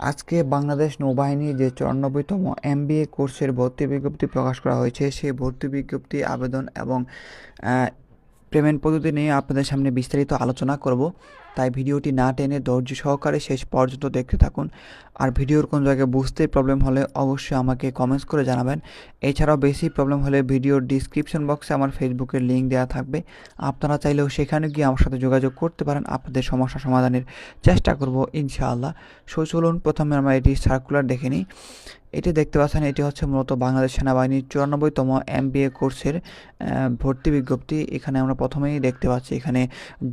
আজকে বাংলাদেশ নৌবাহিনীর যে চুরানব্বইতম এম বি এ কোর্সের ভর্তি বিজ্ঞপ্তি প্রকাশ করা হয়েছে, সেই ভর্তি বিজ্ঞপ্তি, আবেদন এবং পেমেন্ট পদ্ধতি নিয়ে আপনাদের সামনে বিস্তারিত আলোচনা করব। তাই ভিডিওটি না টেনে ধৈর্য সহকারে শেষ পর্যন্ত দেখতে থাকুন। আর ভিডিওর কোন জায়গায় বুঝতে প্রবলেম হলে অবশ্যই আমাকে কমেন্টস করে জানাবেন। এছাড়াও বেশি প্রবলেম হলে ভিডিওর ডিসক্রিপশন বক্সে আমার ফেসবুকের লিঙ্ক দেওয়া থাকবে। আপনারা চাইলেও সেখানে গিয়ে আমার সাথে যোগাযোগ করতে পারেন। আপনাদের সমস্যা সমাধানের চেষ্টা করব ইনশাআল্লাহ। সো চলুন প্রথমে আমরা এটি সার্কুলার দেখে নিই। এটি দেখতে পাচ্ছেন, এটি হচ্ছে মূলত বাংলাদেশ সেনাবাহিনীর চুরানব্বইতম এম বি এ কোর্সের ভর্তি বিজ্ঞপ্তি। এখানে আমরা প্রথমেই দেখতে পাচ্ছি, এখানে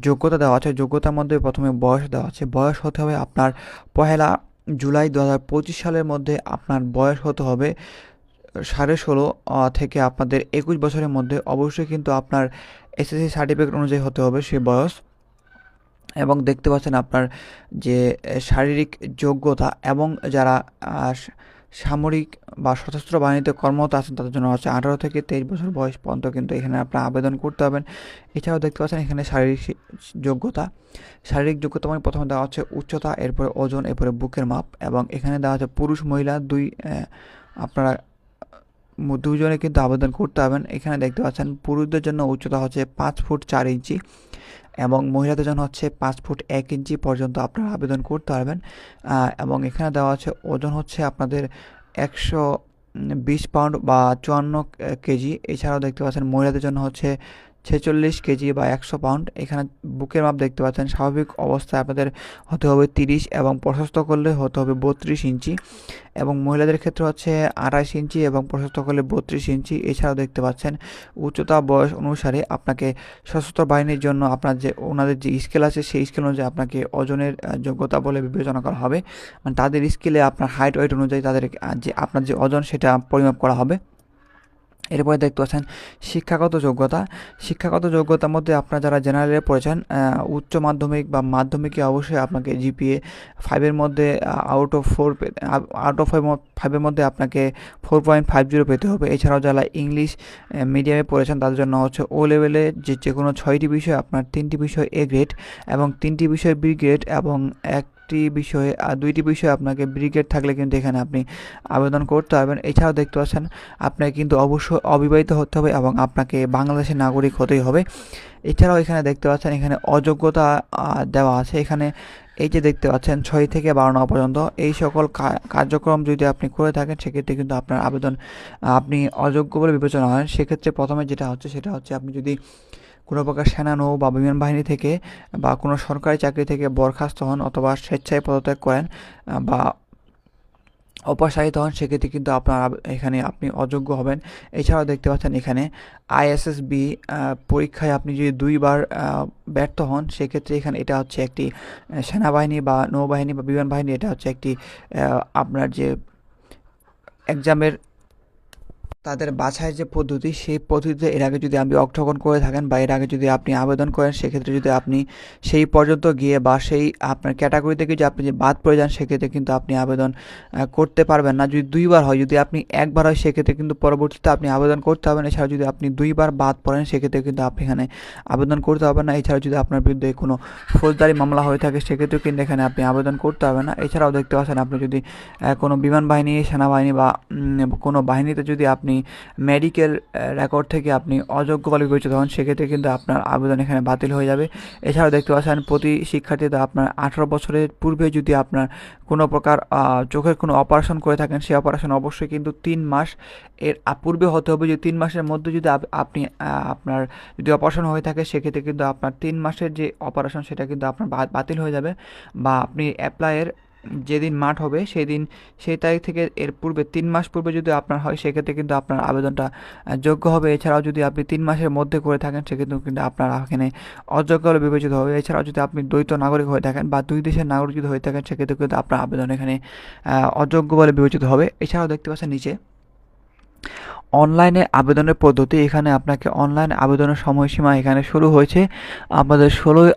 যোগ্যতা দেওয়া আছে। যোগ্যতার মধ্যে প্রথমে বয়স দেওয়া আছে। বয়স হতে হবে আপনার পহেলা জুলাই দু হাজার পঁচিশ সালের মধ্যে। আপনার বয়স হতে হবে সাড়ে ষোলো থেকে আপনাদের একুশ বছরের মধ্যে। অবশ্যই কিন্তু আপনার এসএসসি সার্টিফিকেট অনুযায়ী হতে হবে সে বয়স। এবং দেখতে পাচ্ছেন আপনার যে শারীরিক যোগ্যতা এবং যারা সামরিক বা সশস্ত্র বাহিনীতে কর্মরত আছেন, তাদের জন্য হচ্ছে আঠারো থেকে তেইশ বছর বয়স পর্যন্ত কিন্তু এখানে আপনার আবেদন করতে হবেন এছাড়াও দেখতে পাচ্ছেন এখানে শারীরিক যোগ্যতা। শারীরিক যোগ্যতা মানে প্রথমে দেওয়া হচ্ছে উচ্চতা, এরপরে ওজন, এরপরে বুকের মাপ এবং এখানে দেওয়া হচ্ছে পুরুষ, মহিলা দুই আপনারা দুজনে কিন্তু আবেদন করতে হবেন এখানে দেখতে পাচ্ছেন পুরুষদের জন্য উচ্চতা হচ্ছে পাঁচ ফুট চার ইঞ্চি এবং মহিলাদের জন্য হচ্ছে পাঁচ ফুট এক ইঞ্চি পর্যন্ত আপনারা আবেদন করতে পারবেন। এবং এখানে দেওয়া আছে ওজন হচ্ছে আপনাদের একশো বিশ পাউন্ড বা চুয়ান্ন কেজি। এছাড়াও দেখতে পাচ্ছেন মহিলাদের জন্য হচ্ছে ছেচল্লিশ কেজি বা একশো পাউন্ড। এখানে বুকের মাপ দেখতে পাচ্ছেন। স্বাভাবিক অবস্থায় আপনাদের হতে হবে তিরিশ এবং প্রশস্ত করলে হতে হবে বত্রিশ ইঞ্চি এবং মহিলাদের ক্ষেত্রে হচ্ছে আড়াইশ ইঞ্চি এবং প্রশস্ত করলে বত্রিশ ইঞ্চি। এছাড়াও দেখতে পাচ্ছেন, উচ্চতা বয়স অনুসারে আপনাকে সশস্ত্র বাহিনীর জন্য আপনার যে ওনাদের যে স্কেল আছে, সেই স্কেল অনুযায়ী আপনাকে ওজনের যোগ্যতা বলে বিবেচনা করা হবে। মানে তাদের স্কেলে আপনার হাইট ওয়েট অনুযায়ী তাদের যে আপনার যে ওজন সেটা পরিমাপ করা হবে। এরপরে দেখতে পাচ্ছেন, শিক্ষাগত যোগ্যতা। শিক্ষাগত যোগ্যতার মধ্যে আপনারা যারা জেনারেলে পড়েছেন উচ্চ মাধ্যমিক বা মাধ্যমিকে অবশ্যই আপনাকে জিপিএ ফাইভের মধ্যে out of four out of ফাইভের মধ্যে আপনাকে ফোর পয়েন্ট ফাইভ জিরো পেতে হবে। এছাড়াও যারা ইংলিশ মিডিয়ামে পড়েছেন, তাদের জন্য হচ্ছে ও লেভেলে যে যে কোনো ছয়টি বিষয়, আপনার তিনটি বিষয় এ গ্রেড এবং তিনটি বিষয় বি গ্রেড এবং একটি বিষয়ে আর দুইটি বিষয়ে আপনাকে ব্রিগেড থাকলে কিন্তু এখানে আপনি আবেদন করতে পারবেন। এছাড়াও দেখতে পাচ্ছেন, আপনাকে কিন্তু অবশ্যই অবিবাহিত হতে হবে এবং আপনাকে বাংলাদেশের নাগরিক হতেই হবে। এছাড়াও এখানে দেখতে পাচ্ছেন, এখানে অযোগ্যতা দেওয়া আছে। এখানে এই যে দেখতে পাচ্ছেন, ছয় থেকে বারো নম্বর পর্যন্ত এই সকল কার্যক্রম যদি আপনি করে থাকেন, সেক্ষেত্রে কিন্তু আপনার আবেদন আপনি অযোগ্য বলে বিবেচনা হয়। সেক্ষেত্রে প্রথমে যেটা হচ্ছে, সেটা হচ্ছে আপনি যদি কোনো প্রকার সেনা নৌ বা বিমান বাহিনী থেকে বা কোনো সরকারি চাকরি থেকে বরখাস্ত হন অথবা স্বেচ্ছায় পদত্যাগ করেন বা অপসারিত হন, সেক্ষেত্রে কিন্তু আপনার এখানে আপনি অযোগ্য হবেন। এছাড়াও দেখতে পাচ্ছেন এখানে আইএসএসবি পরীক্ষায় আপনি যদি দুইবার ব্যর্থ হন, সেক্ষেত্রে এখানে এটা হচ্ছে একটি সেনাবাহিনী বা নৌবাহিনী বা বিমান বাহিনী, এটা হচ্ছে একটি আপনার যে এক্সামের তাদের বাছাইয়ের যে পদ্ধতি, সেই পদ্ধতিতে এর আগে যদি আপনি অংশগ্রহণ করে থাকেন বা এর আগে যদি আপনি আবেদন করেন, সেক্ষেত্রে যদি আপনি সেই পর্যন্ত গিয়ে বা সেই আপনার ক্যাটাগরি থেকে যদি আপনি যে বাদ পড়ে যান, সেক্ষেত্রে কিন্তু আপনি আবেদন করতে পারবেন না। যদি দুইবার হয়, যদি আপনি একবার হয়, সেক্ষেত্রে কিন্তু পরবর্তীতে আপনি আবেদন করতে হবেন এছাড়া যদি আপনি দুইবার বাদ পড়েন, সেক্ষেত্রে কিন্তু আপনি এখানে আবেদন করতে হবে না। এছাড়া যদি আপনার বিরুদ্ধে কোনো ফৌজদারি মামলা হয়ে থাকে, সেক্ষেত্রেও কিন্তু এখানে আপনি আবেদন করতে হবে না। এছাড়াও দেখতে পাচ্ছেন, আপনি যদি কোনো বিমান বাহিনী, সেনাবাহিনী বা কোনো বাহিনীতে যদি আপনি মেডিকেল রেকর্ড থেকে আপনি অযোগ্য বলে বিবেচিত হন, সেক্ষেত্রে কিন্তু আপনার আবেদন এখানে বাতিল হয়ে যাবে। এছাড়াও দেখতে পাচ্ছেন, প্রতি শিক্ষার্থীতে আপনার আঠারো বছরের পূর্বে যদি আপনার কোনো প্রকার চোখের কোনো অপারেশন করে থাকেন, সেই অপারেশন অবশ্যই কিন্তু তিন মাস এর পূর্বে হতে হবে। যে তিন মাসের মধ্যে যদি আপ- আপনি আপনার যদি অপারেশন হয়ে থাকে, সেক্ষেত্রে কিন্তু আপনার তিন মাসের যে অপারেশন সেটা কিন্তু আপনার বাতিল হয়ে যাবে বা আপনি অ্যাপ্লাইয়ের যেদিন মাঠ হবে সেই দিন সেই তারিখ থেকে এর পূর্বে তিন মাস পূর্বে যদি আপনার হয়, সেক্ষেত্রে কিন্তু আপনার আবেদনটা যোগ্য হবে। এছাড়াও যদি আপনি তিন মাসের মধ্যে করে থাকেন, সেক্ষেত্রে কিন্তু আপনার এখানে অযোগ্য বলে বিবেচিত হবে। এছাড়াও যদি আপনি দ্বৈত নাগরিক হয়ে থাকেন বা দুই দেশের নাগরিক যদি হয়ে থাকেন, সেক্ষেত্রে কিন্তু আপনার আবেদন এখানে অযোগ্য বলে বিবেচিত হবে। এছাড়াও দেখতে পাচ্ছেন নিচে, অনলাইনে আবেদনের পদ্ধতি। এখানে আপনাকে অনলাইন আবেদনের সময়সীমা এখানে শুরু হয়েছে। আমাদের ষোলোই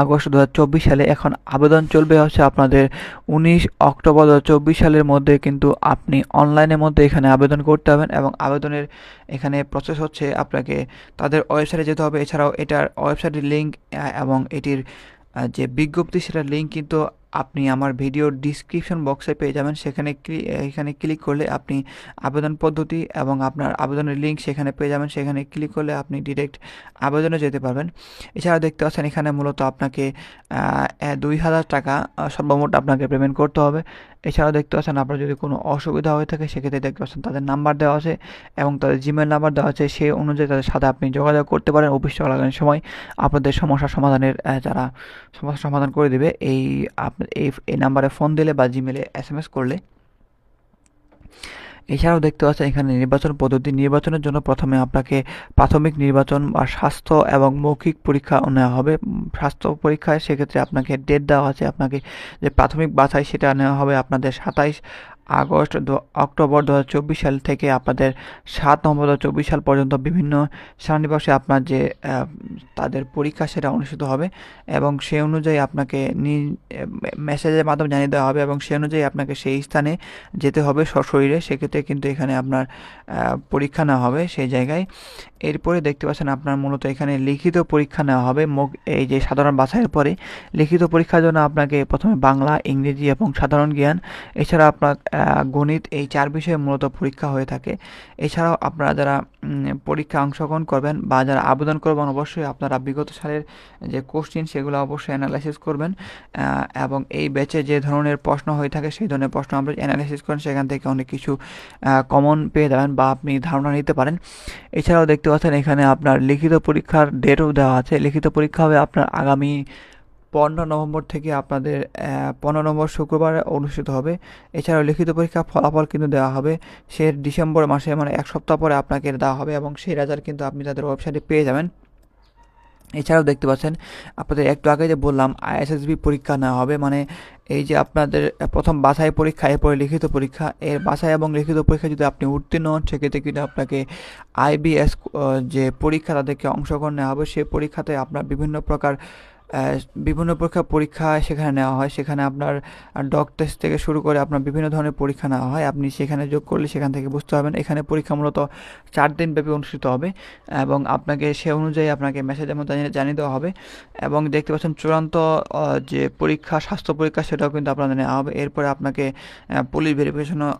আগস্ট দু হাজার চব্বিশ সালে এখন আবেদন চলবে হচ্ছে আপনাদের উনিশ অক্টোবর দু হাজার চব্বিশ সালের মধ্যে কিন্তু আপনি অনলাইনের মধ্যে এখানে আবেদন করতে হবেন এবং আবেদনের এখানে প্রসেস হচ্ছে আপনাকে তাদের ওয়েবসাইটে যেতে হবে। এছাড়াও এটার ওয়েবসাইটের লিঙ্ক এবং এটির যে বিজ্ঞপ্তি সেটার লিঙ্ক কিন্তু আপনি আমার ভিডিওর ডিসক্রিপশন বক্সে পেয়ে যাবেন। সেখানে এখানে ক্লিক করলে আপনি আবেদন পদ্ধতি এবং আপনার আবেদনের লিঙ্ক সেখানে পেয়ে যাবেন। সেখানে ক্লিক করলে আপনি ডিরেক্ট আবেদনে যেতে পারবেন। এছাড়া দেখতে পাচ্ছেন, এখানে মূলত আপনাকে দুই হাজার টাকা সর্বমোট আপনাকে পেমেন্ট করতে হবে। এছাড়াও দেখতে পাচ্ছেন, আপনার যদি কোনো অসুবিধা হয়ে থাকে, সেক্ষেত্রে দেখতে পাচ্ছেন তাদের নাম্বার দেওয়া আছে এবং তাদের জিমেল নাম্বার দেওয়া আছে। সেই অনুযায়ী তাদের সাথে আপনি যোগাযোগ করতে পারেন। অফিস চলাকালীন সময় আপনাদের সমস্যা সমাধানের যারা সমস্যা সমাধান করে দেবে, এই আপনার এই এই নাম্বারে ফোন দিলে বা জিমেলে এস এম এস করলে। এছাড়াও দেখতে পাচ্ছেন, এখানে নির্বাচন পদ্ধতি, নির্বাচনের জন্য প্রথমে আপনাকে প্রাথমিক নির্বাচন বা স্বাস্থ্য এবং মৌখিক পরীক্ষা নেওয়া হবে। স্বাস্থ্য পরীক্ষায় সেক্ষেত্রে আপনাকে ডেট দেওয়া আছে, আপনাকে যে প্রাথমিক বাছাই সেটা নেওয়া হবে আপনাদের সাতাইশ আগস্ট অক্টোবর দু হাজার চব্বিশ সাল থেকে আপনাদের সাত নভেম্বর দু সাল পর্যন্ত বিভিন্ন শ্রেণীবাসে আপনার যে তাদের পরীক্ষা সেটা অনুষ্ঠিত হবে এবং সেই অনুযায়ী আপনাকে মেসেজের মাধ্যমে জানিয়ে দেওয়া হবে এবং সেই অনুযায়ী আপনাকে সেই স্থানে যেতে হবে সশরীরে সেক্ষেত্রে কিন্তু এখানে আপনার পরীক্ষা নেওয়া হবে সেই জায়গায়। এরপরে দেখতে পাচ্ছেন আপনার মূলত এখানে লিখিত পরীক্ষা নেওয়া হবে। মুখ এই যে সাধারণ বাছাইয়ের পরে লিখিত পরীক্ষার জন্য আপনাকে প্রথমে বাংলা, ইংরেজি এবং সাধারণ জ্ঞান, এছাড়া আপনার গণিত এই চার বিষয়ে মূলত পরীক্ষা হয়ে থাকে। এছাড়াও আপনারা যারা পরীক্ষা অংশগ্রহণ করবেন বা যারা আবেদন করবেন, অবশ্যই আপনারা বিগত সালের যে কোশ্চিন সেগুলো অবশ্যই অ্যানালাইসিস করবেন। এবং এই ব্যাচে যে ধরনের প্রশ্ন হয়ে থাকে, সেই ধরনের প্রশ্ন আপনি অ্যানালাইসিস করেন সেখান থেকে অনেক কিছু কমন পেয়ে যাবেন বা আপনি ধারণা নিতে পারেন। এছাড়াও দেখতে পাচ্ছেন এখানে আপনার লিখিত পরীক্ষার ডেটও দেওয়া আছে। লিখিত পরীক্ষা হবে আপনার আগামী পনেরো নভেম্বর থেকে আপনাদের পনেরো নম্বর শুক্রবারে অনুষ্ঠিত হবে। এছাড়াও লিখিত পরীক্ষার ফলাফল কিন্তু দেওয়া হবে। সে ডিসেম্বর মাসে মানে এক সপ্তাহ পরে আপনাকে দেওয়া হবে এবং সেই রেজাল্ট কিন্তু আপনি তাদের ওয়েবসাইটে পেয়ে যাবেন। এছাড়াও দেখতে পাচ্ছেন, আপনাদের একটু আগে যে বললাম আইএসএসবি পরীক্ষা নেওয়া হবে। মানে এই যে আপনাদের প্রথম বাছাই পরীক্ষা, এরপরে লিখিত পরীক্ষা। এর বাছাই এবং লিখিত পরীক্ষা যদি আপনি উত্তীর্ণ হন, সেক্ষেত্রে কিন্তু আপনাকে আইবিএস যে পরীক্ষা তাদেরকে অংশগ্রহণ নেওয়া হবে সেই পরীক্ষাতে আপনার বিভিন্ন প্রকার বিভিন্ন প্রকার পরীক্ষা সেখানে নেওয়া হয়। সেখানে আপনার ডক টেস্ট থেকে শুরু করে আপনার বিভিন্ন ধরনের পরীক্ষা নেওয়া হয়। আপনি সেখানে যোগ করলে সেখান থেকে বুঝতে পারবেন। এখানে পরীক্ষা মূলত চার দিন ব্যাপী অনুষ্ঠিত হবে এবং আপনাকে সে অনুযায়ী আপনাকে মেসেজের মধ্যে জানিয়ে- দেওয়া হবে এবং দেখতে পাচ্ছেন চূড়ান্ত যে পরীক্ষা, স্বাস্থ্য পরীক্ষা সেটাও কিন্তু আপনাদের নেওয়া হবে। এরপরে আপনাকে পুলিশ ভেরিফিকেশনও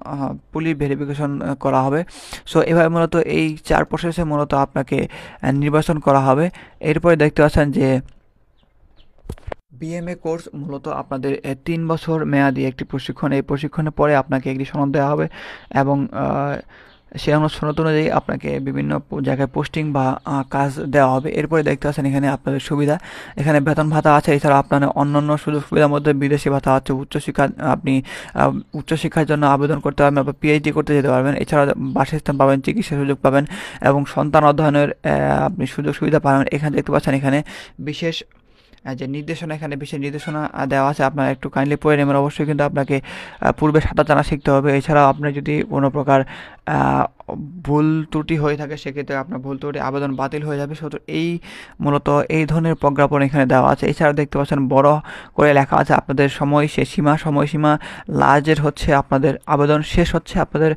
পুলিশ ভেরিফিকেশন করা হবে। সো এভাবে মূলত এই চার প্রসেসে মূলত আপনাকে নির্বাচন করা হবে। এরপরে দেখতে পাচ্ছেন যে বিএমএ কোর্স মূলত আপনাদের তিন বছর মেয়াদি একটি প্রশিক্ষণ। এই প্রশিক্ষণের পরে আপনাকে একটি সনদ দেওয়া হবে এবং অনু- সনদ অনুযায়ী আপনাকে বিভিন্ন জায়গায় পোস্টিং বা কাজ দেওয়া হবে। এরপরে দেখতে পাচ্ছেন এখানে আপনাদের সুবিধা। এখানে বেতন ভাতা আছে। এছাড়া আপনার অন্যান্য সুযোগ সুবিধার মধ্যে বিদেশি ভাতা আছে। উচ্চশিক্ষা আপনি উচ্চশিক্ষার জন্য আবেদন করতে পারবেন বা পিএইচডি করতে যেতে পারবেন। এছাড়া বাসস্থান পাবেন, চিকিৎসা সুযোগ পাবেন এবং সন্তান অধ্যয়নের আপনি সুযোগ সুবিধা পাবেন। এখানে দেখতে পাচ্ছেন এখানে বিশেষ যে নির্দেশনা, এখানে বিশেষ নির্দেশনা দেওয়া আছে, আপনারা একটু কাইন্ডলি পড়ে নেবেন। অবশ্যই কিন্তু আপনাকে পূর্বে সাঁতার জানা শিখতে হবে। এছাড়াও আপনার যদি কোনো প্রকার ভুল ত্রুটি হয়ে থাকে, সেক্ষেত্রে আপনার ভুল ত্রুটি, আবেদন বাতিল হয়ে যাবে। শুধু এই, মূলত এই ধরনের প্রজ্ঞাপন এখানে দেওয়া আছে। এছাড়াও দেখতে পাচ্ছেন, বড় করে লেখা আছে, আপনাদের সময় সে সীমা, সময়সীমা লাস্টের হচ্ছে, আপনাদের আবেদন শেষ হচ্ছে, আপনাদের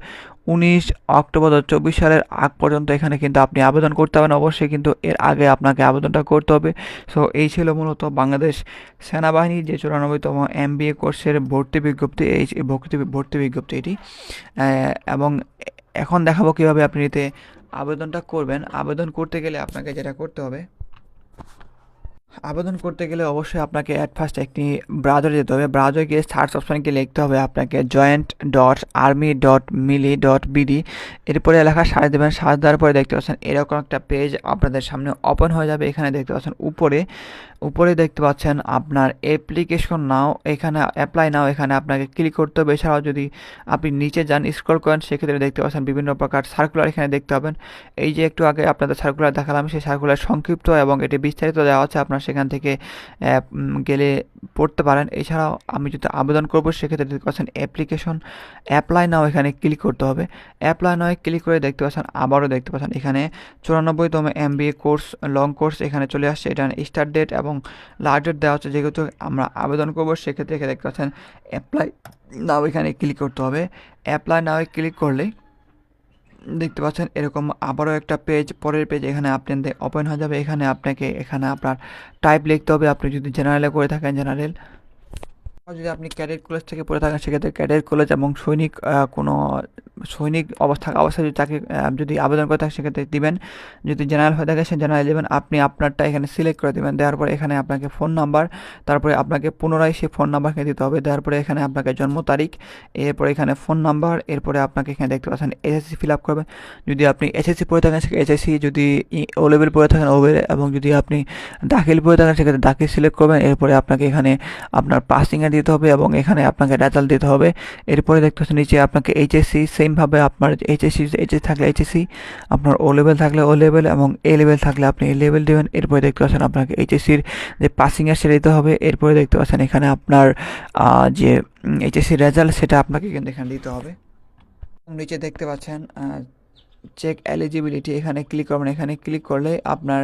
উনিশ অক্টোবর দু সালের আগ পর্যন্ত এখানে কিন্তু আপনি আবেদন করতে পারেন অবশ্যই কিন্তু এর আগে আপনাকে আবেদনটা করতে হবে। সো এই ছিল মূলত বাংলাদেশ সেনাবাহিনীর যে চুরানব্বইতম এম বি এ কোর্সের ভর্তি বিজ্ঞপ্তি, এই ভর্তি ভর্তি বিজ্ঞপ্তি এটি। এবং এখন দেখাবো কীভাবে আপনি এতে আবেদনটা করবেন। আবেদন করতে গেলে আপনাকে যেটা করতে হবে আবেদন করতে গেলে অবশ্যই আপনাকে অ্যাট ফার্স্ট একটি ব্রাউজারে যেতে হবে। ব্রাউজারে গিয়ে সার্চ অপশানে গিয়ে লিখতে হবে আপনাকে joint dot army dot mil dot BD এরপরে এলাকা সার্চ দেবেন। সার্চ দেওয়ার পরে দেখতে পাচ্ছেন এরকম একটা পেজ আপনাদের সামনে ওপেন হয়ে যাবে। এখানে দেখতে পাচ্ছেন উপরে উপরে দেখতে পাচ্ছেন আপনার অ্যাপ্লিকেশন নাও এখানে অ্যাপ্লাই নাও এখানে আপনাকে ক্লিক করতে হবে। এছাড়াও যদি আপনি নিচে যান স্ক্রল করেন, সেক্ষেত্রে দেখতে পাচ্ছেন বিভিন্ন প্রকার সার্কুলার এখানে দেখতে পাবেন। এই যে একটু আগে আপনাদের সার্কুলার দেখালাম, সেই সার্কুলার সংক্ষিপ্ত এবং এটি বিস্তারিত দেওয়া আছে। আপনার সেখান থেকে গেলে পড়তে পারেন। এছাড়াও আমি যদি আবেদন করব, সেক্ষেত্রে দেখতে পাচ্ছেন অ্যাপ্লিকেশন অ্যাপ্লাই নাও এখানে ক্লিক করতে হবে। অ্যাপ্লাই নাও ক্লিক করে দেখতে পাচ্ছেন, আবারও দেখতে পাচ্ছেন এখানে চুরানব্বইতম M B A course long course এখানে চলে আসছে। এটা স্টার্ট ডেট এবং লাস্ট ডেট দেওয়া হচ্ছে, যেহেতু আমরা আবেদন করব, সেক্ষেত্রে এখানে দেখতে পাচ্ছেন অ্যাপ্লাই নাও এখানে ক্লিক করতে হবে। অ্যাপ্লাই নাও ক্লিক করলে দেখতে পাচ্ছেন এরকম আবারও একটা পেজ পরের পেজ এখানে আপনাদের ওপেন হয়ে যাবে। এখানে আপনাকে, এখানে আপনার টাইপ লিখতে হবে। আপনি যদি জেনারেলে করে থাকেন জেনারেল যদি আপনি ক্যাডেট কলেজ থেকে পড়ে থাকেন, সেক্ষেত্রে ক্যাডেট কলেজ এবং সৈনিক কোনো সৈনিক অবস্থা অবস্থায় যদি তাকে যদি আবেদন করে থাকে, সেক্ষেত্রে দিবেন। যদি জেনারেল হয়ে থাকে, সে জেনারেল দেবেন আপনি আপনারটা এখানে সিলেক্ট করে দেবেন। দেওয়ার পরে এখানে আপনাকে ফোন নাম্বার তারপরে আপনাকে পুনরায় সেই ফোন নাম্বারকে দিতে হবে। দেওয়ার পরে এখানে আপনাকে জন্ম তারিখ, এরপরে এখানে ফোন নাম্বার এরপরে আপনাকে এখানে দেখতে পাচ্ছেন এসএসসি ফিল আপ করবেন যদি আপনি এসএসসি পড়ে থাকেন, সেক্ষেত্রে এসএসসি যদি ও লেভেল পড়ে থাকেন ও এবং যদি আপনি দাখিল পড়ে থাকেন, সেক্ষেত্রে দাখিল সিলেক্ট করবেন। এরপরে আপনাকে এখানে আপনার পাসিংয়ে দিতে হবে এবং এখানে আপনাকে রেজাল্ট দিতে হবে। এরপরে দেখতে পাচ্ছেন নিচে আপনাকে এইচএসসি সেমভাবে আপনার এইচএসসি এইচএস থাকলে এইচএসসি আপনার ও লেভেল থাকলে ও লেভেল এবং এ লেভেল থাকলে আপনি এ লেভেল দেবেন। এরপরে দেখতে পাচ্ছেন আপনাকে এইচএসসির যে পাসিংয়ের সেটা দিতে হবে। এরপরে দেখতে পাচ্ছেন এখানে আপনার যে এইচএসসি রেজাল্ট সেটা আপনাকে কিন্তু এখানে দিতে হবে। নিচে দেখতে পাচ্ছেন চেক এলিজিবিলিটি এখানে ক্লিক করবেন। এখানে ক্লিক করলে আপনার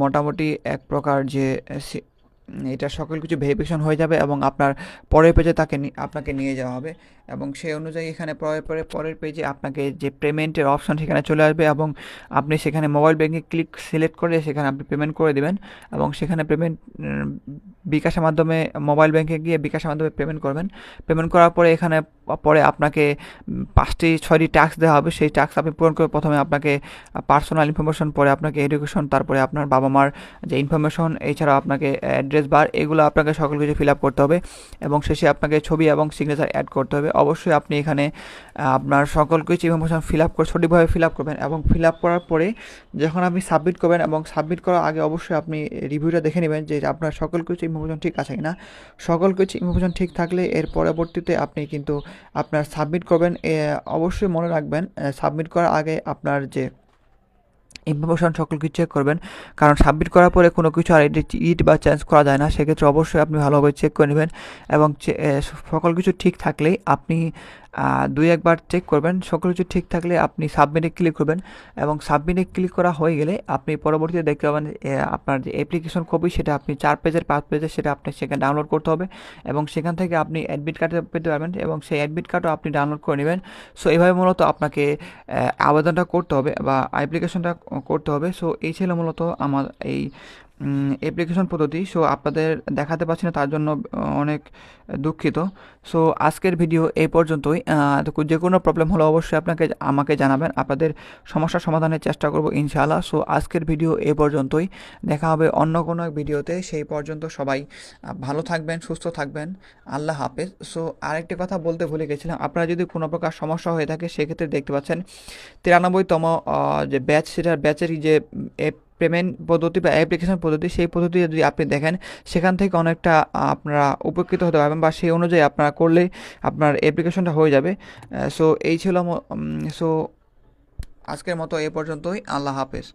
মোটামুটি এক প্রকার যে এটা সকল কিছু ভেরিফিকেশন হয়ে যাবে এবং আপনার পরের পেজে তাকে আপনাকে নিয়ে যাওয়া হবে। এবং সেই অনুযায়ী এখানে পরের পরে, পরের পেজে আপনাকে যে পেমেন্টের অপশন সেখানে চলে আসবে এবং আপনি সেখানে মোবাইল ব্যাঙ্কে ক্লিক সিলেক্ট করে সেখানে আপনি পেমেন্ট করে দেবেন এবং সেখানে পেমেন্ট বিকাশের মাধ্যমে মোবাইল ব্যাঙ্কে গিয়ে বিকাশের মাধ্যমে পেমেন্ট করবেন। পেমেন্ট করার পরে এখানে পরে আপনাকে পাঁচটি, ছয়টি ট্যাক্স দেওয়া হবে। সেই ট্যাক্স আপনি পূরণ করে প্রথমে আপনাকে পার্সোনাল ইনফরমেশন পরে আপনাকে এডুকেশন তারপরে আপনার বাবা মার যে ইনফরমেশন এছাড়াও আপনাকে অ্যাড্রেস বার এগুলো আপনাকে সকল কিছু ফিল আপ করতে হবে এবং শেষে আপনাকে ছবি এবং সিগনেচার অ্যাড করতে হবে। অবশ্যই আপনি এখানে আপনার সকল কিছু ইনফরমেশন ফিল আপ করে, সঠিকভাবে ফিল আপ করবেন এবং ফিল আপ করার পরে যখন আপনি সাবমিট করবেন এবং সাবমিট করার আগে অবশ্যই আপনি রিভিউটা দেখে নেবেন যে আপনার সকল কিছু ইনফরমেশন ঠিক আছে কিনা। সকল কিছু ইনফরমেশন ঠিক থাকলে এর পরবর্তীতে আপনি কিন্তু আপনার সাবমিট করবেন। অবশ্যই মনে রাখবেন সাবমিট করার আগে আপনার যে ইনফরমেশন সকল কিছু চেক করবেন। কারণ সাবমিট করার পরে কোনো কিছু আর ইট বা চেঞ্জ করা যায় না। সেক্ষেত্রে অবশ্যই আপনি ভালোভাবে চেক করে নেবেন। এবং সকল কিছু ঠিক থাকলেই আপনি দুই একবার চেক করবেন। সকল কিছু ঠিক থাকলে আপনি সাবমিটে ক্লিক করবেন এবং সাবমিটে ক্লিক করা হয়ে গেলে আপনি পরবর্তীতে দেখতে পাবেন আপনার যে অ্যাপ্লিকেশন কপি সেটা আপনি চার পেজের পাঁচ পেজের সেটা আপনি সেখানে ডাউনলোড করতে হবে এবং সেখান থেকে আপনি অ্যাডমিট কার্ড পেতে পারবেন এবং সেই অ্যাডমিট কার্ডও আপনি ডাউনলোড করে নেবেন। সো এইভাবে মূলত আপনাকে আবেদনটা করতে হবে বা অ্যাপ্লিকেশনটা করতে হবে। সো এই ছিল মূলত আমার এই অ্যাপ্লিকেশন পদ্ধতি। সো আপনাদের দেখাতে পারছি না, তার জন্য অনেক দুঃখিত। সো আজকের ভিডিও এই পর্যন্তই। যে কোনো প্রবলেম হলে অবশ্যই আপনাকে, আমাকে জানাবেন। আপনাদের সমস্যার সমাধানের চেষ্টা করব, ইনশাআল্লাহ। সো আজকের ভিডিও এই পর্যন্তই। দেখা হবে অন্য কোনো এক ভিডিওতে সেই পর্যন্ত সবাই ভালো থাকবেন, সুস্থ থাকবেন। আল্লাহ হাফেজ। সো আরেকটি কথা বলতে ভুলে গেছিলাম। আপনারা যদি কোনো প্রকার সমস্যা হয়ে থাকে, সেক্ষেত্রে দেখতে পাচ্ছেন, তিরানব্বইতম যে ব্যাচ সেটার ব্যাচেরই যে পেমেন্ট পদ্ধতি বা অ্যাপ্লিকেশন পদ্ধতি, সেই পদ্ধতি যদি আপনি দেখেন, সেখান থেকে অনেকটা আপনারা উপকৃত হতে পারবেন বা সেই অনুযায়ী আপনারা করলে আপনার অ্যাপ্লিকেশনটা হয়ে যাবে। সো এই ছিল সো আজকের মতো এ পর্যন্তই। আল্লাহ হাফেজ।